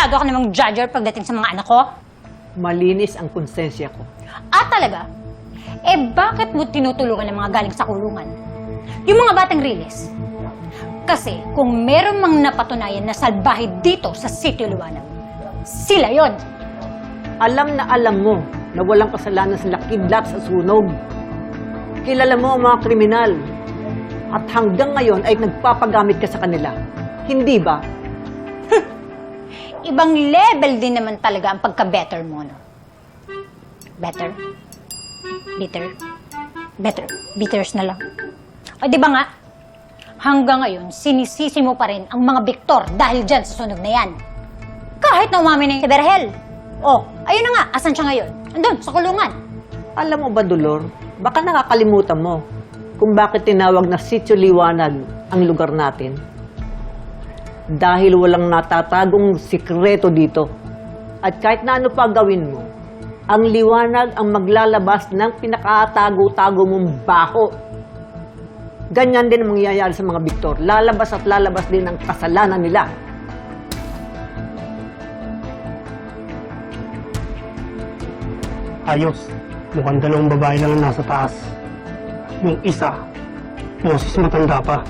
masyado ka namang judger pagdating sa mga anak ko? Malinis ang konsensya ko. Ah, talaga? Eh, bakit mo tinutulungan ng mga galing sa kulungan? Yung mga batang rilis. Kasi kung meron mang napatunayan na salbahe dito sa Sitio Liwanag, sila yon. Alam na alam mo na walang kasalanan sa kidlat sa sunog. Kilala mo ang mga kriminal. At hanggang ngayon ay nagpapagamit ka sa kanila. Hindi ba? Ibang level din naman talaga ang pagka-better mo, no? Better? Bitter? Better. Bitters na lang. O di ba nga? Hanggang ngayon, sinisisi mo pa rin ang mga Victor dahil dyan sa sunog na yan. Kahit na umami na yung Berhel. Oh, ayun na nga. Asan siya ngayon? Andun, sa kulungan. Alam mo ba, Dolor, baka nakakalimutan mo kung bakit tinawag na Sitio Liwanag ang lugar natin. Dahil walang natatagong sikreto dito. At kahit na ano pa gawin mo, ang liwanag ang maglalabas ng pinakatago-tago mong baho. Ganyan din ang mangyayari sa mga Victor. Lalabas at lalabas din ang kasalanan nila. Ayos. Mukhang dalawang babae lang ang nasa taas. Yung isa, boses matanda pa.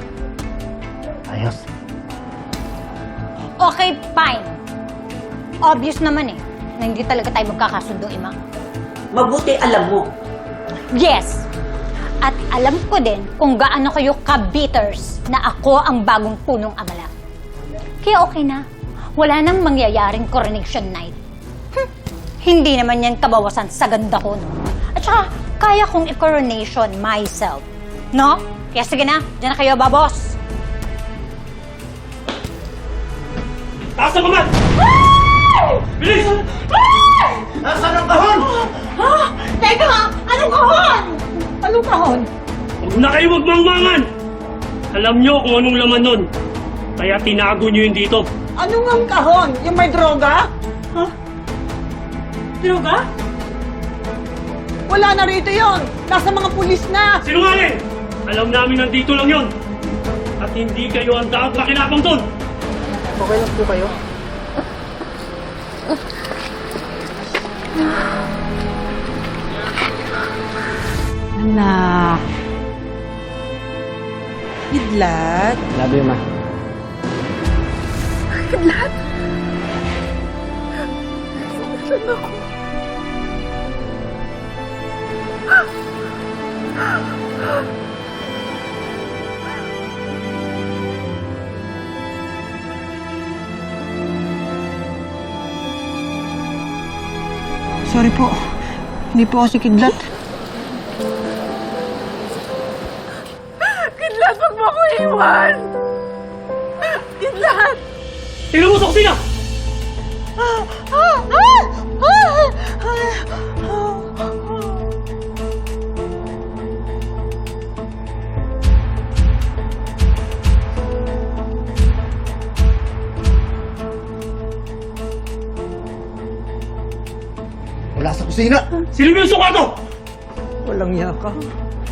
Ayos. Okay, fine. Obvious naman eh, na hindi talaga tayo magkakasundo, Ima. Mabuti alam mo, Yes! At alam ko din kung gaano kayo ka-bitters na ako ang bagong punong abala. Kaya okay na. Wala nang mangyayaring coronation night. Hmm, Hindi naman yan kabawasan sa ganda ko, no? At saka, kaya kong i-coronation myself. No? Kaya sige na, dyan na kayo, babos! Taas ang kamay! Bilis! Nasaan ang kahon? Teka! Anong kahon? Anong kahon? Huwag na kayo magmangmangan! Alam nyo kung anong laman nun. Kaya tinago nyo yun dito. ano nga ang kahon? Yung may droga? Droga? Wala na rito yon. Nasa mga pulis na. Sinungaling! Alam namin nandito lang yun. At hindi kayo ang dapat makinabang doon. Okay lang po kayo? Anak. Bidlat? Love you, ma. Sorry po. Hindi po ako si Kidlat. Kidlat, wag mo ako iwan! Kidlat! Tingnan mo sa kusina! Wala sa kusina. Silipin yung suka to! Walang yaka.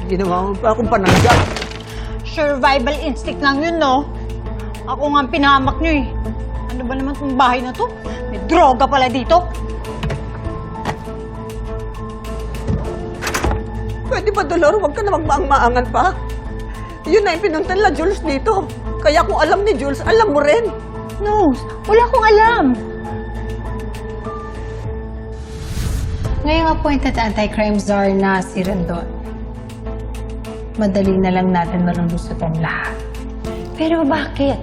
Ginawa mo pa akong pananggal. Survival instinct lang yun, no? Ako nga ang pinahamak nyo eh. Ano ba naman itong bahay na to? May droga pala dito. Pwede ba, Dolor? Huwag ka na magmaang-maangan pa. Yun na yung pinunta nila Jules dito. Kaya kung alam ni Jules, alam mo rin. No, wala akong alam. Ngayong appointed anti-crime czar na si Rendon, madali na lang natin malulusotan ang lahat. Pero bakit?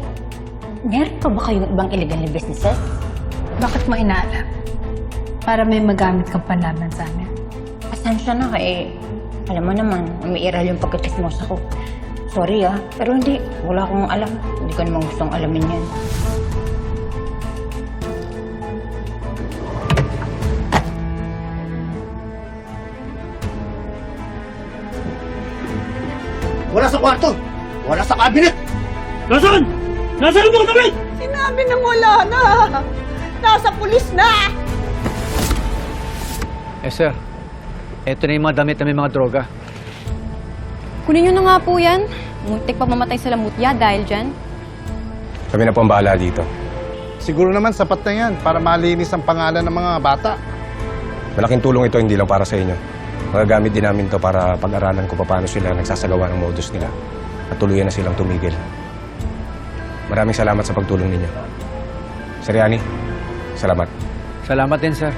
Meron pa ba kayong ibang illegal na businesses? Bakit mo inaalam? Para may magamit kang panlaban sa amin. Pasensya na ka eh. Alam mo naman, umiiral yung pagkakismosa ko. Sorry ah, pero hindi. Wala akong alam. Hindi ko naman gustong alamin yan. Wala sa kwarto. Wala sa cabinet. Nasaan? Nasaan mga damit? Sinabi nang wala na. Nasa pulis na. Eh sir, eto na yung mga damit na may mga droga. Kunin nyo na nga po yan. Muntik pa mamatay sa lamutya dahil dyan. Kami na po ang bahala dito. Siguro naman sapat na yan para malinis ang pangalan ng mga bata. Malaking tulong ito hindi lang para sa inyo. Magagamit din namin to para pag-aralan ko paano sila nagsasagawa ng modus nila at tuluyan na silang tumigil. Maraming salamat sa pagtulong ninyo. Sir Yani, salamat. Salamat din, sir.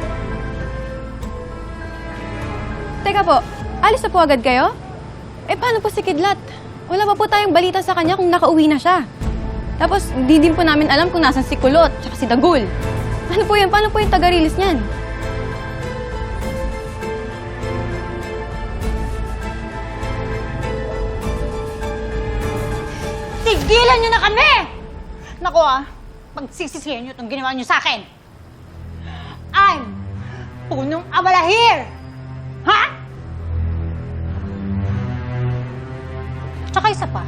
Teka po, alis na po agad kayo? Eh, paano po si Kidlat? Wala pa po tayong balita sa kanya kung nakauwi na siya. Tapos, di din po namin alam kung nasan si Kulot, tsaka si Dagul. Ano po yan? Paano po yung taga-release niyan? Tigilan niyo na kami! Naku ah, pagsisisihan niyo itong ginawa niyo sa akin. I'm punong abala here! Ha? Tsaka isa pa.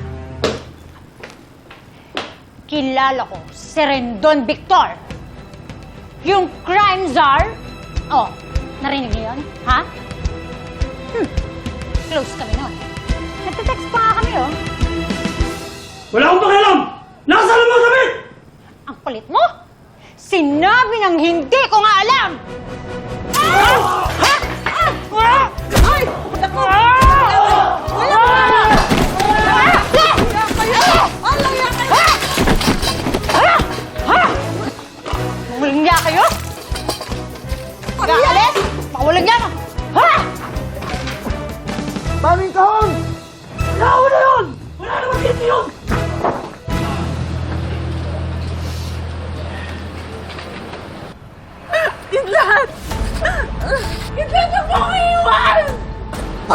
Kilala ko si Rendon Victor. Yung crime czar. Oh, narinig niyo yun? Ha? Hmm. Close kami nun. Nagte-text pa nga kami, oh. Wala akong pakialam! Nakasalan mo kami! Ang kulit mo! Sinabi ng hindi ko nga alam! Ah! Ha? Ah! Ah! Ay! Naku! Ah! Wala! Ah! Ah! Ha? Walang niya kayo? Kaalis? Pakawalang niya! Ha? Daming kahon!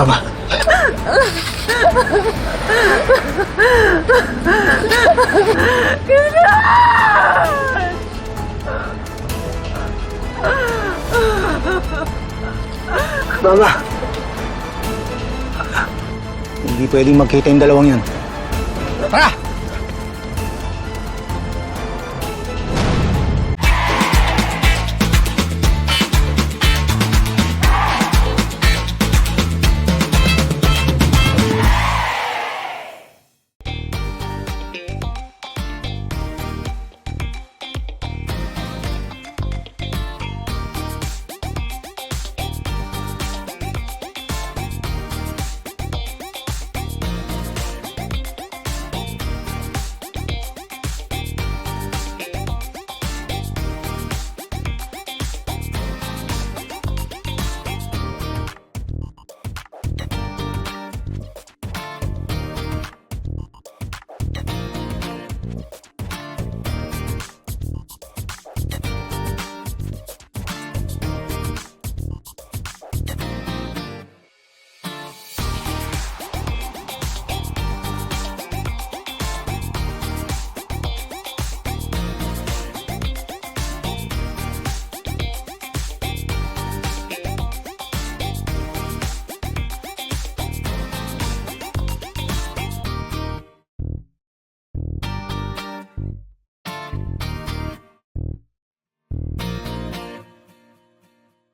Tama. Mama, Hindi pwedeng magkita yung dalawang yun. Tara!